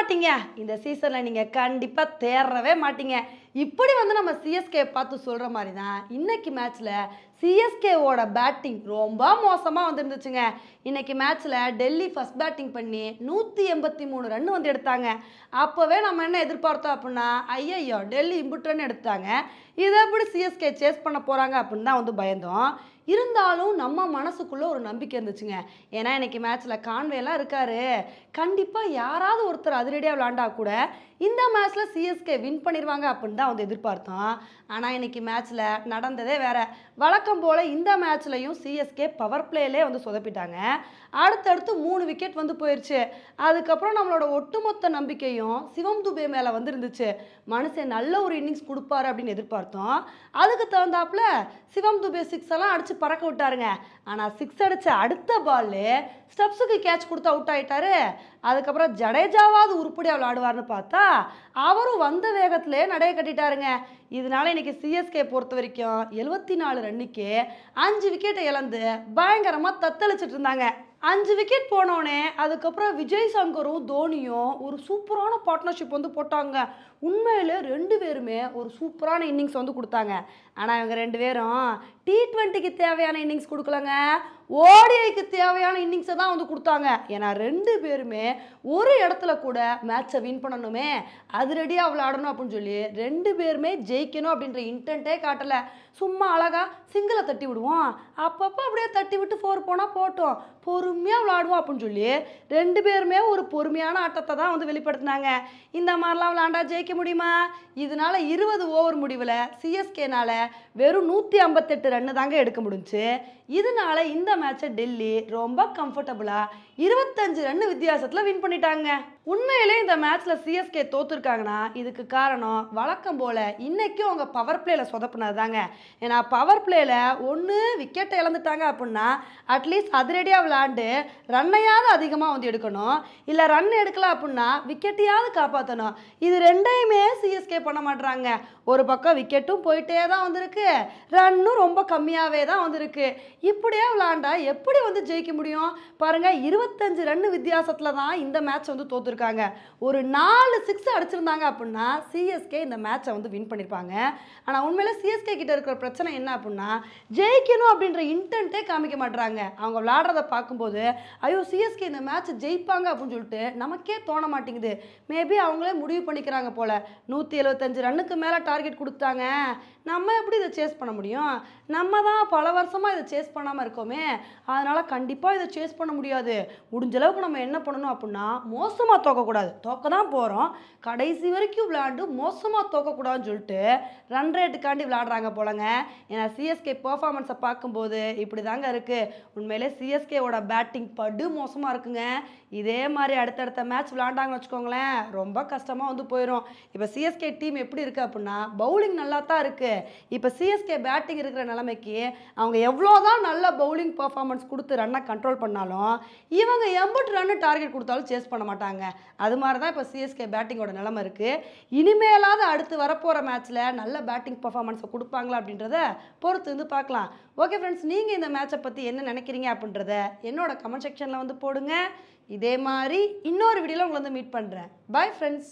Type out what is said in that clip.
மாட்டீங்க. இந்த சீசனில் நீங்கள் கண்டிப்பாக தேறவே மாட்டீங்க. இப்படி வந்து நம்ம சிஎஸ்கே பார்த்து சொல்கிற மாதிரி தான் இன்னைக்கு மேட்ச்சில் சிஎஸ்கேவோட பேட்டிங் ரொம்ப மோசமாக வந்துருந்துச்சுங்க. இன்னைக்கு மேட்ச்சில் டெல்லி ஃபஸ்ட் பேட்டிங் பண்ணி நூற்றி எண்பத்தி மூணு ரன் வந்து எடுத்தாங்க. அப்போவே நம்ம என்ன எதிர்பார்த்தோம் அப்படின்னா ஐயையோ டெல்லி இம்புட் ரன் எடுத்தாங்க. இதை எப்படி சிஎஸ்கே சேஸ் பண்ண போகிறாங்க அப்படின்னு தான் வந்து பயந்தோம். இருந்தாலும் நம்ம மனசுக்குள்ளே ஒரு நம்பிக்கை இருந்துச்சுங்க. ஏன்னா இன்னைக்கு மேட்ச்சில் கான்வேலாம் இருக்காரு. கண்டிப்பாக யாராவது ஒருத்தர் அதிரடியாக விளாண்டா கூட இந்த மேட்ச்சில் சிஎஸ்கே வின் பண்ணிடுவாங்க அப்படின்னு தான் வந்து எதிர்பார்த்தோம் ஆனால் இன்னைக்கு மேட்ச்சில் நடந்ததே வேற. வழக்கம் போல் இந்த மேட்ச்லையும் சிஎஸ்கே பவர் பிளேலே வந்து சொதப்பிட்டாங்க. அடுத்தடுத்து மூணு விக்கெட் வந்து போயிடுச்சு அதுக்கப்புறம் நம்மளோட ஒட்டுமொத்த நம்பிக்கையும் சிவம் துபே மேலே வந்து இருந்துச்சு மனுஷன் நல்ல ஒரு இன்னிங்ஸ் கொடுப்பாரு அப்படின்னு எதிர்பார்த்தோம். அதுக்கு தகுந்தாப்புல சிவம் துபே சிக்ஸ் எல்லாம் அடித்து பறக்க விட்டாருங்க. ஆனால் சிக்ஸ் அடித்த அடுத்த பால்லு ஸ்டெப்ஸுக்கு கேட்ச் கொடுத்து அவுட் ஆகிட்டாரு அதுக்கப்புறம் ஜடேஜாவாவது உருப்படியாக விளாடுவார்னு பார்த்தா அவரும் வந்த வேகத்திலே நடைய கட்டிட்டாருங்க. இதனால இன்னைக்கு சிஎஸ்கே பொறுத்த வரைக்கும் எழுபத்தி நாலு ரன்னுக்கு அஞ்சு விக்கெட்டை இழந்து பயங்கரமாக தத்தளிச்சிட்டு இருந்தாங்க. அஞ்சு விக்கெட் போனோடனே அதுக்கப்புறம் விஜய் சங்கரும் தோனியும் ஒரு சூப்பரான பார்ட்னர்ஷிப் வந்து போட்டாங்க. உண்மையில் ரெண்டு பேருமே ஒரு சூப்பரான இன்னிங்ஸ் வந்து கொடுத்தாங்க. ஆனால் இவங்க ரெண்டு பேரும் டி ட்வெண்ட்டிக்கு தேவையான இன்னிங்ஸ் கொடுக்கலங்க. ஓடிஐக்கு தேவையான இன்னிங்ஸை தான் வந்து கொடுத்தாங்க. ஏன்னா ரெண்டு பேருமே ஒரு இடத்துல கூட மேட்சை வின் பண்ணணுமே. அது ரெடியாக விளையாடணும் அப்படின்னு சொல்லி ரெண்டு பேருமே ஜெயிக்கணும் அப்படின்ற இன்டென்ட்டே காட்டலை. சும்மா அழகாக சிங்கிளை தட்டி விடுவோம். அப்பப்போ தட்டி விட்டு ஃபோர் போனால் போட்டோம். பொறுமையாக விளாடுவோம் அப்படின்னு சொல்லி ரெண்டு பேருமே ஒரு பொறுமையான ஆட்டத்தை தான் வந்து வெளிப்படுத்தினாங்க. இந்த மாதிரிலாம் விளாண்டா ஜெயிக்க முடியுமா? இதனால இருபது ஓவர் முடிவில் சிஎஸ்கேனால் வெறும் நூற்றி ஐம்பத்தெட்டு ரன்னு தாங்க எடுக்க முடிஞ்சுச்சு இதனால இந்த மேட்சை டெல்லி ரொம்ப கம்ஃபர்டபுளாக இருபத்தஞ்சு ரன் வித்தியாசத்தில் வின் பண்ணிட்டாங்க. உண்மையிலே இந்த மேட்ச்சில் சிஎஸ்கே தோத்துருக்காங்கன்னா இதுக்கு காரணம் வழக்கம் போல் இன்னைக்கும் அவங்க பவர் பிளேல சொதப்புனது தாங்க ஏன்னா பவர் பிளேல ஒன்று விக்கெட்டை இழந்துட்டாங்க அப்படின்னா அட்லீஸ்ட் அதிரடியாக விளாண்டு ரன்னையாவது அதிகமாக வந்து எடுக்கணும். இல்லை ரன் எடுக்கல அப்படின்னா விக்கெட்டையாவது காப்பாற்றணும் இது ரெண்டையுமே சிஎஸ்கே பண்ண மாட்டுறாங்க ஒரு பக்கம் விக்கெட்டும் போயிட்டே தான் வந்திருக்கு. ரன்னும் ரொம்ப கம்மியாகவே தான் வந்திருக்கு. இப்படியே விளாண்டா எப்படி வந்து ஜெயிக்க முடியும்? பாருங்க இருபத்தஞ்சு ரன் வித்தியாசத்தில் தான் இந்த மேட்ச் வந்து தோற்றுருக்காங்க ஒரு நாலு சிக்ஸ் அடிச்சிருந்தாங்க அப்படின்னா சிஎஸ்கே இந்த மேட்சை வந்து வின் பண்ணியிருப்பாங்க ஆனால் உண்மையில் சிஎஸ்கே கிட்ட இருக்கிற பிரச்சனை என்ன அப்படின்னா ஜெயிக்கணும் அப்படின்ற இன்டென்ட்டே காமிக்க மாட்டுறாங்க அவங்க விளாடுறத பார்க்கும்போது ஐயோ சிஎஸ்கே இந்த மேட்ச் ஜெயிப்பாங்க அப்படின்னு சொல்லிட்டு நமக்கே தோண மாட்டேங்குது. மேபி அவங்களே முடிவு பண்ணிக்கிறாங்க போல. நூற்றி எழுபத்தஞ்சு ரன்னுக்கு மேலே டார்கெட் கொடுத்தாங்க. நம்ம எப்படி இதை சேஸ் பண்ண முடியும்? நம்ம தான் பல வருஷமாக இதை சேஸ் பண்ணாமல் இருக்கோமே. அதனால் கண்டிப்பாக இதை சேஸ் பண்ண முடியாது. முடிஞ்ச அளவுக்கு நம்ம என்ன பண்ணணும் அப்படின்னா மோசமாக தோக்கக்கூடாது. தோக்க தான் போகிறோம் கடைசி வரைக்கும் விளையாண்டு மோசமாக தோக்கக்கூடாதுன்னு சொல்லிட்டு ரன் ரேட்டுக்காண்டி விளையாடுறாங்க போலங்க. ஏன்னா சிஎஸ்கே பர்ஃபார்மன்ஸை பார்க்கும்போது இப்படி தாங்க இருக்குது உண்மையிலே சிஎஸ்கேவோட பேட்டிங் படு மோசமாக இருக்குங்க. இதே மாதிரி அடுத்தடுத்த மேட்ச் விளாண்டாங்கன்னு வச்சுக்கோங்களேன் ரொம்ப கஷ்டமாக வந்து போயிடும் இப்போ சிஎஸ்கே டீம் எப்படி இருக்குது அப்படின்னா பவுலிங் நல்லா தான் இருக்குது இப்போ சிஎஸ்கே பேட்டிங் இருக்கிற நிலைமைக்கு அவங்க எவ்வளோ தான் நல்ல பவுலிங் பர்ஃபார்மன்ஸ் கொடுத்து ரன்னை கண்ட்ரோல் பண்ணாலும் இவங்க எண்பட்டு ரன்னு டார்கெட் கொடுத்தாலும் சேஸ் பண்ண மாட்டாங்க. அது மாதிரி தான் இப்போ சிஎஸ்கே பேட்டிங்கோட நிலைமை இருக்குது இனிமேலாவது அடுத்து வரப்போகிற மேட்ச்சில் நல்ல பேட்டிங் பர்ஃபார்மன்ஸை கொடுப்பாங்களா அப்படின்றத பொறுத்து வந்து பார்க்கலாம். ஓகே ஃப்ரெண்ட்ஸ் நீங்கள் இந்த மேட்சை பற்றி என்ன நினைக்கிறீங்க அப்படின்றத என்னோட கமெண்ட் செக்ஷனில் வந்து போடுங்க. இதே மாதிரி இன்னொரு வீடியோவில் உங்களை வந்து மீட் பண்ணுறேன் பாய் ஃப்ரெண்ட்ஸ்